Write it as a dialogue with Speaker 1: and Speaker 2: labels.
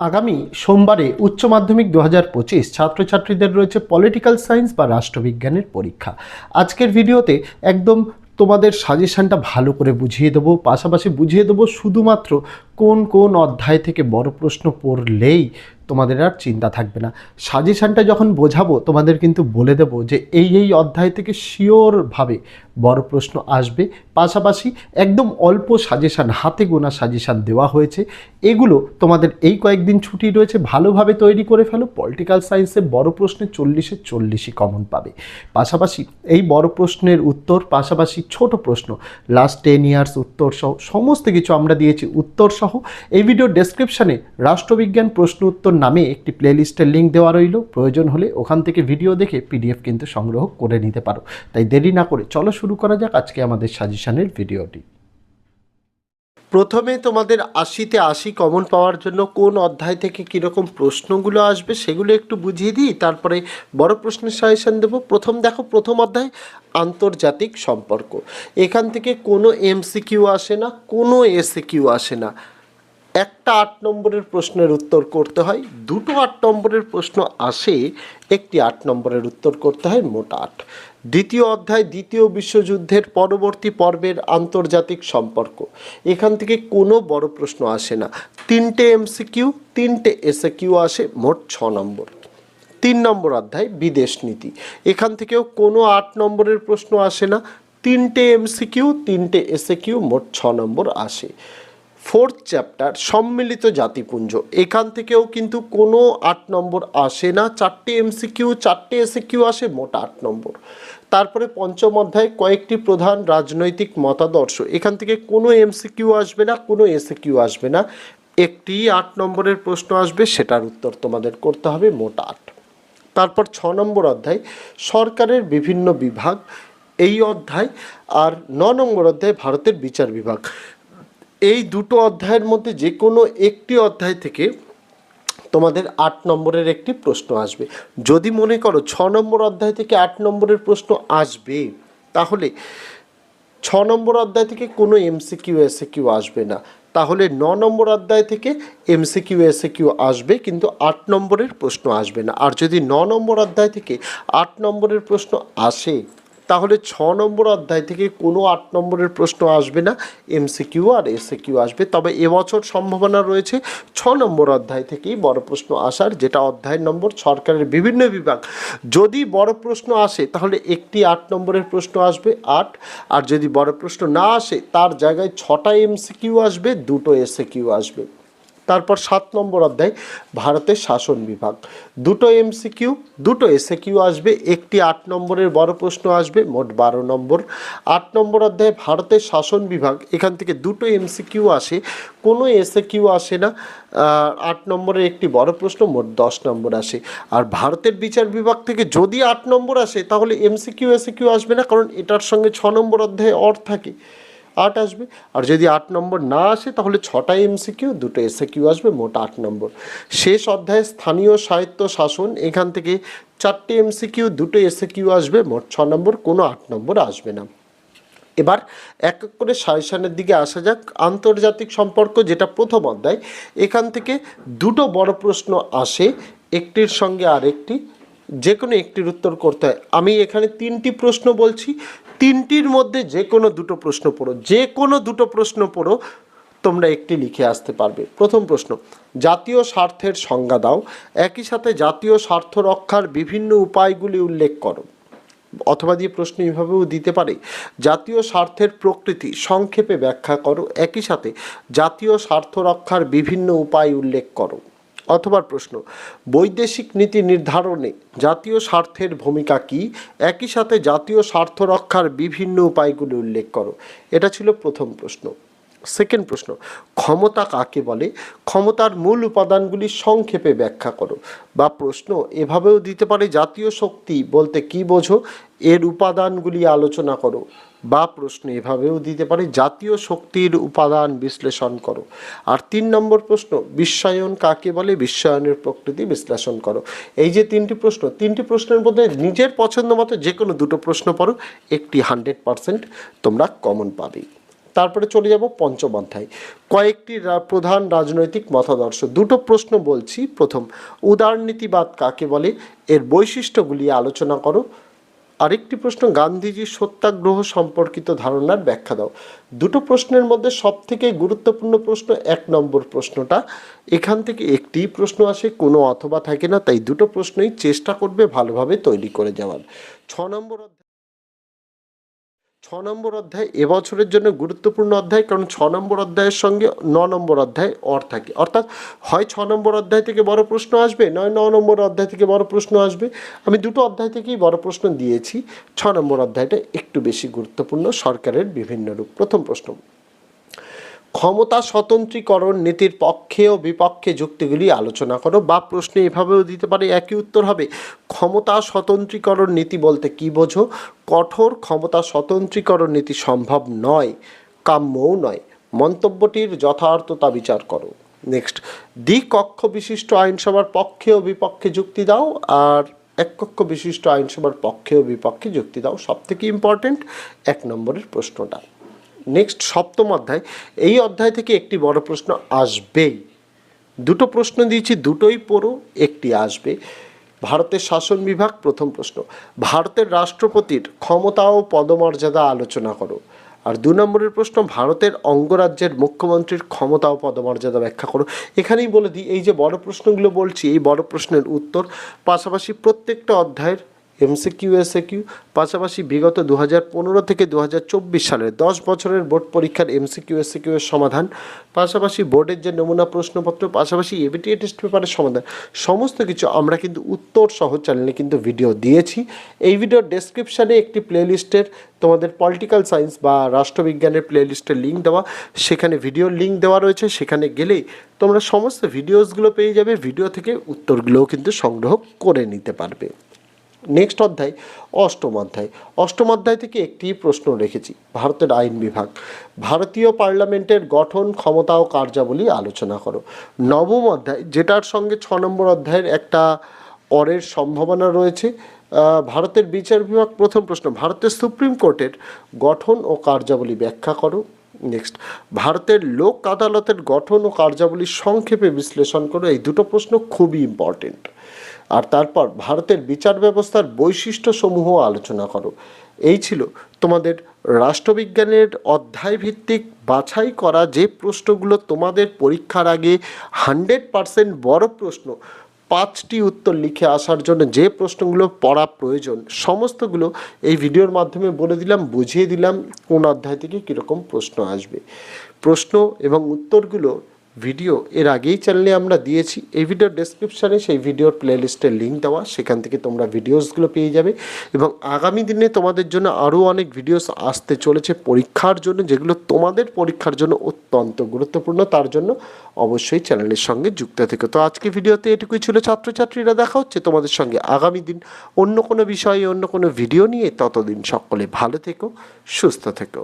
Speaker 1: আগামী সোমবারে উচ্চ মাধ্যমিক দু হাজার পঁচিশ ছাত্রছাত্রীদের রয়েছে পলিটিক্যাল সায়েন্স বা রাষ্ট্রবিজ্ঞানের পরীক্ষা। আজকের ভিডিওতে একদম তোমাদের সাজেশানটা ভালো করে বুঝিয়ে দেবো, পাশাপাশি বুঝিয়ে দেবো শুধুমাত্র কোন কোন অধ্যায় থেকে বড় প্রশ্ন পড়লেই তোমাদের আর চিন্তা থাকবে না। সাজেশানটা যখন বোঝাবো, তোমাদের কিন্তু বলে দেবো যে এই এই অধ্যায় থেকে শিওরভাবে বড় প্রশ্ন আসবে। পাশাপাশি একদম অল্প সাজেশান হাতে গোনা সাজেশান দেওয়া হয়েছে। এগুলো তোমাদের এই কয়েকদিন ছুটি রয়েছে, ভালোভাবে তৈরি করে ফেলো। পলিটিক্যাল সায়েন্সে বড় প্রশ্নে চল্লিশে চল্লিশই কমন পাবে। পাশাপাশি এই বড় প্রশ্নের উত্তর, পাশাপাশি ছোট প্রশ্ন লাস্ট টেন ইয়ার্স উত্তর সহ সমস্ত কিছু আমরা দিয়েছি উত্তর সহ এই ভিডিও ডেসক্রিপশানে রাষ্ট্রবিজ্ঞান প্রশ্ন উত্তর নামে একটি প্লেলিস্টের লিঙ্ক দেওয়া রইল। প্রয়োজন হলে ওখান থেকে ভিডিও দেখে পিডিএফ কিন্তু সংগ্রহ করে নিতে পারো। তাই দেরি না করে চলো শুরু করা যাক আজকে আমাদের সাজেশনের ভিডিওটি প্রথমে তোমাদের আশিতে আশি কমন পাওয়ার জন্য কোন অধ্যায় থেকে কীরকম প্রশ্নগুলো আসবে সেগুলো একটু বুঝিয়ে দিই, তারপরে বড় প্রশ্নের সাজেশন দেবো। প্রথম দেখো, প্রথম অধ্যায়, আন্তর্জাতিক সম্পর্ক। এখান থেকে কোনো এমসিকিউ আসে না, কোনো এসিকিউ আসে না। একটা আট নম্বরের প্রশ্নের উত্তর করতে হয়, দুটো আট নম্বরের প্রশ্ন আসে, একটি আট নম্বরের উত্তর করতে হয়, মোট আট। দ্বিতীয় অধ্যায়, দ্বিতীয় বিশ্বযুদ্ধের পরবর্তী পর্বের আন্তর্জাতিক সম্পর্ক। এখান থেকে কোনো বড় প্রশ্ন আসে না। তিনটে এমসিকিউ তিনটে এসে কিউ আসে, মোট ছ নম্বর। তিন নম্বর অধ্যায়, বিদেশ নীতি। এখান থেকেও কোনো আট নম্বরের প্রশ্ন আসে না। তিনটে এমসিকিউ তিনটে এসে কিউ মোট ছ নম্বর আসে। ফোর্থ চ্যাপ্টার সম্মিলিত জাতিপুঞ্জ। এখান থেকেও কিন্তু কোনো আট নম্বর আসে না, চারটে এমসিকিউ চারটে এসে কিউ আসে, মোট আট নম্বর। তারপরে পঞ্চম অধ্যায় কয়েকটি প্রধান রাজনৈতিক মতাদর্শ। এখান থেকে কোনো এমসিকিউ আসবে না, কোনো এসে কিউ আসবে না। একটি আট নম্বরের প্রশ্ন আসবে, সেটার উত্তর তোমাদের করতে হবে, মোট আট। তারপর ছ নম্বর অধ্যায়, সরকারের বিভিন্ন বিভাগ, এই অধ্যায় আর ন নম্বর অধ্যায় ভারতের বিচার বিভাগ। এই দুটো অধ্যায়ের মধ্যে যে কোনো একটি অধ্যায় থেকে তোমাদের আট নম্বরের একটি প্রশ্ন আসবে। যদি মনে করো ছ নম্বর অধ্যায় থেকে আট নম্বরের প্রশ্ন আসবে, তাহলে ছ নম্বর অধ্যায় থেকে কোনো এমসিকিউ এসে কিউ আসবে না। তাহলে ন নম্বর অধ্যায় থেকে এমসিকিউ এসে কিউ আসবে, কিন্তু আট নম্বরের প্রশ্ন আসবে না। আর যদি ন নম্বর অধ্যায় থেকে আট নম্বরের প্রশ্ন আসে তাহলে ছ নম্বর অধ্যায় থেকে কোনো আট নম্বরের প্রশ্ন আসবে না। এমসিকিউ আর এসে কিউ আসবে। তবে এবছর সম্ভাবনা রয়েছে ছ নম্বর অধ্যায় থেকেই বড় প্রশ্ন আসার, যেটা অধ্যায় নম্বর সরকারের বিভিন্ন বিভাগ। যদি বড় প্রশ্ন আসে, তাহলে একটি আট নম্বরের প্রশ্ন আসবে, আট। আর যদি বড় প্রশ্ন না আসে, তার জায়গায় ছটা এমসিকিউ আসবে, দুটো এসে কিউ আসবে। তারপর সাত নম্বর অধ্যায়, ভারতের শাসন বিভাগ। দুটো এমসিকিউ দুটো এসে কিউ আসবে, একটি আট নম্বরের বড় প্রশ্ন আসবে, মোট বারো নম্বর। আট নম্বর অধ্যায়ে, ভারতের শাসন বিভাগ, এখান থেকে দুটো এমসিকিউ আসে, কোনো এসে কিউ আসে না আট নম্বরের একটি বড় প্রশ্ন, মোট দশ নম্বর আসে। আর ভারতের বিচার বিভাগ থেকে যদি আট নম্বর আসে, তাহলে এমসিকিউ এসে কিউ আসবে না, কারণ এটার সঙ্গে ছ নম্বর অধ্যায়ে অর থাকে। আট আসবে। আর যদি আট নম্বর না আসে, তাহলে ছটা এমসিকিউ দুটো এসে কিউ আসবে, মোট আট নম্বর। শেষ অধ্যায়ে স্থানীয় সাহিত্য শাসন, এখান থেকে চারটে এমসিকিউ দুটো এসে কিউ আসবে, মোট ছ নম্বর, কোনো আট নম্বর আসবে না। এবার এক এক করে সাজেশনের দিকে আসা যাক। আন্তর্জাতিক সম্পর্ক যেটা প্রথম অধ্যায়, এখান থেকে দুটো বড় প্রশ্ন আসে, একটির সঙ্গে আরেকটি। যে কোনো একটির উত্তর করতে হয়। আমি এখানে তিনটি প্রশ্ন বলছি। তিনটির মধ্যে যে কোনো দুটো প্রশ্ন পড়ো। যে কোনো দুটো প্রশ্ন পড়ো, তোমরা একটি লিখে আসতে পারবে। প্রথম প্রশ্ন, জাতীয় স্বার্থের সংজ্ঞা দাও। একই সাথে জাতীয় স্বার্থ রক্ষার বিভিন্ন উপায়গুলি উল্লেখ করো। অথবা দিয়ে প্রশ্ন এইভাবেও দিতে পারে। জাতীয় স্বার্থের প্রকৃতি, সংক্ষেপে ব্যাখ্যা করো। একই সাথে জাতীয় স্বার্থ রক্ষার বিভিন্ন উপায় উল্লেখ করো। অথবা প্রশ্ন, বৈদেশিক নীতি নির্ধারণে জাতীয় স্বার্থের ভূমিকা কি? একই সাথে জাতীয় স্বার্থ রক্ষার বিভিন্ন উপায়গুলি উল্লেখ করো। এটা ছিল প্রথম প্রশ্ন। সেকেন্ড প্রশ্ন, ক্ষমতা কাকে বলে? ক্ষমতার মূল উপাদানগুলি সংক্ষেপে ব্যাখ্যা করো। বা প্রশ্ন, এভাবেও দিতে পারে জাতীয় শক্তি বলতে কি বোঝো? এর উপাদানগুলি আলোচনা করো। বা প্রশ্ন, এভাবেও দিতে পারে জাতীয় শক্তির উপাদান বিশ্লেষণ করো। আর তিন নম্বর প্রশ্ন, বিশ্বায়ন কাকে বলে? বিশ্বায়নের প্রকৃতি বিশ্লেষণ করো। এই যে তিনটি প্রশ্ন, তিনটি প্রশ্নের মধ্যে নিজের পছন্দ মতো যে কোনো দুটো প্রশ্ন পড়ো, একটি হান্ড্রেড পারসেন্ট তোমরা কমন পাবে। তারপরে চলে যাব পঞ্চম অধ্যায়। কয়েকটি প্রধান রাজনৈতিক মতাদর্শ। দুটো প্রশ্ন বলছি। প্রথম উদারনীতিবাদ কাকে বলে? এর বৈশিষ্ট্যগুলি আলোচনা করো। আরেকটি প্রশ্ন, গান্ধীজির সত্যাগ্রহ সম্পর্কিত ধারণার ব্যাখ্যা দাও। দুটো প্রশ্নের মধ্যে সব থেকে গুরুত্বপূর্ণ প্রশ্ন এক নম্বর প্রশ্নটা। এখান থেকে একটি প্রশ্ন আসে, কোনো অথবা থাকে না, তাই দুটো প্রশ্নই চেষ্টা করবে ভালোভাবে তৈরি করে যাওয়ার। ছ নম্বর ছ নম্বর অধ্যায় এবছরের জন্য গুরুত্বপূর্ণ অধ্যায়, কারণ ছ নম্বর অধ্যায়ের সঙ্গে ন নম্বর অধ্যায় অর থাকে। অর্থাৎ হয় ছ নম্বর অধ্যায় থেকে বড় প্রশ্ন আসবে, নয় ন নম্বর অধ্যায় থেকে বড় প্রশ্ন আসবে। আমি দুটো অধ্যায় থেকেই বড় প্রশ্ন দিয়েছি। ছ নম্বর অধ্যায়টা একটু বেশি গুরুত্বপূর্ণ, সরকারের বিভিন্ন রূপ। প্রথম প্রশ্ন ক্ষমতা স্বতন্ত্রীকরণ নীতির পক্ষে ও বিপক্ষে যুক্তিগুলি আলোচনা করো বা প্রশ্নে এভাবেও দিতে পারে একই উত্তর হবে। ক্ষমতা স্বতন্ত্রীকরণ নীতি বলতে কি বোঝো? কঠোর ক্ষমতা স্বতন্ত্রীকরণ নীতি সম্ভব নয়, কাম্যও নয়। মন্তব্যটির যথার্থতা বিচার করো। নেক্সট, দ্বিকক্ষ বিশিষ্ট আইনসভার পক্ষে ও বিপক্ষে যুক্তি দাও আর এক কক্ষ বিশিষ্ট আইনসভার পক্ষে ও বিপক্ষে যুক্তি দাও সব থেকে ইম্পর্টেন্ট এক নম্বরের প্রশ্নটা। নেক্সট সপ্তম অধ্যায়, এই অধ্যায় থেকে একটি বড় প্রশ্ন আসবেই। দুটো প্রশ্ন দিয়েছি, দুটোই পড়ো, একটি আসবে। ভারতের শাসন বিভাগ, প্রথম প্রশ্ন। ভারতের রাষ্ট্রপতির ক্ষমতা ও পদমর্যাদা আলোচনা করো। আর দু নম্বরের প্রশ্ন, ভারতের অঙ্গরাজ্যের মুখ্যমন্ত্রীর ক্ষমতা ও পদমর্যাদা ব্যাখ্যা করো। এখানেই বলে দিই, এই যে বড় প্রশ্নগুলো বলছি, এই বড় প্রশ্নের উত্তর, পাশাপাশি প্রত্যেকটা অধ্যায়ের এমসিকিউ এসএকিউ পাশাপাশি বিগত দু হাজার পনেরো থেকে দু হাজার চব্বিশ সালের দশ বছরের বোর্ড পরীক্ষার এমসিকিউ এসএকিউ এর সমাধান, পাশাপাশি বোর্ডের যে নমুনা প্রশ্নপত্র, পাশাপাশি এবিটিএ টেস্ট পেপারের সমাধান, সমস্ত কিছু আমরা কিন্তু উত্তর সহ চ্যানেলে কিন্তু ভিডিও দিয়েছি। এই ভিডিওর ডেসক্রিপশানে একটি প্লেলিস্টের তোমাদের পলিটিক্যাল সায়েন্স বা রাষ্ট্রবিজ্ঞানের প্লেলিস্টের লিঙ্ক দেওয়া, সেখানে ভিডিওর লিঙ্ক দেওয়া রয়েছে, সেখানে গেলেই তোমরা সমস্ত ভিডিওসগুলো পেয়ে যাবে ভিডিও থেকে উত্তরগুলোও কিন্তু সংগ্রহ করে নিতে পারবে। নেক্সট অধ্যায়, অষ্টম অধ্যায়। অষ্টম অধ্যায় থেকে একটি প্রশ্ন রেখেছি, ভারতের আইন বিভাগ। ভারতীয় পার্লামেন্টের গঠন, ক্ষমতা ও কার্যাবলী আলোচনা করো। নবম অধ্যায়, যেটার সঙ্গে ছ নম্বর অধ্যায়ের একটা অরের সম্ভাবনা রয়েছে। ভারতের বিচার বিভাগ, প্রথম প্রশ্ন, ভারতের সুপ্রিম কোর্টের গঠন ও কার্যাবলী ব্যাখ্যা করো। নেক্সট, ভারতের লোক আদালতের গঠন ও কার্যাবলী সংক্ষেপে বিশ্লেষণ করো। এই দুটো প্রশ্ন খুবই ইম্পর্টেন্ট আর তারপর ভারতের বিচার ব্যবস্থার বৈশিষ্ট্যসমূহ আলোচনা করো। এই ছিল তোমাদের রাষ্ট্রবিজ্ঞানের অধ্যায় ভিত্তিক বাছাই করা যে প্রশ্নগুলো তোমাদের পরীক্ষার আগে হান্ড্রেড পারসেন্ট বড় প্রশ্ন, পাঁচটি উত্তর লিখে আসার জন্য যে প্রশ্নগুলো পড়া প্রয়োজন, সমস্তগুলো এই ভিডিওর মাধ্যমে বলে দিলাম, বুঝিয়ে দিলাম কোন অধ্যায় থেকে কীরকম প্রশ্ন আসবে। প্রশ্ন এবং উত্তরগুলো ভিডিও এর আগেই চ্যানেলে আমরা দিয়েছি। এই ভিডিওর ডেসক্রিপশানে সেই ভিডিওর প্লেলিস্টের লিঙ্ক দেওয়া। সেখান থেকে তোমরা ভিডিওসগুলো পেয়ে যাবে। এবং আগামী দিনে তোমাদের জন্য আরও অনেক ভিডিওস আসতে চলেছে পরীক্ষার জন্য, যেগুলো তোমাদের পরীক্ষার জন্য অত্যন্ত গুরুত্বপূর্ণ। তার জন্য অবশ্যই চ্যানেলের সঙ্গে যুক্ত থেকো। তো আজকে ভিডিওতে এটুকুই ছিল ছাত্রছাত্রীরা। দেখা হচ্ছে তোমাদের সঙ্গে আগামী দিন অন্য কোনো বিষয়ে, অন্য কোনো ভিডিও নিয়ে। ততদিন সকলে ভালো থেকো, সুস্থ থেকো।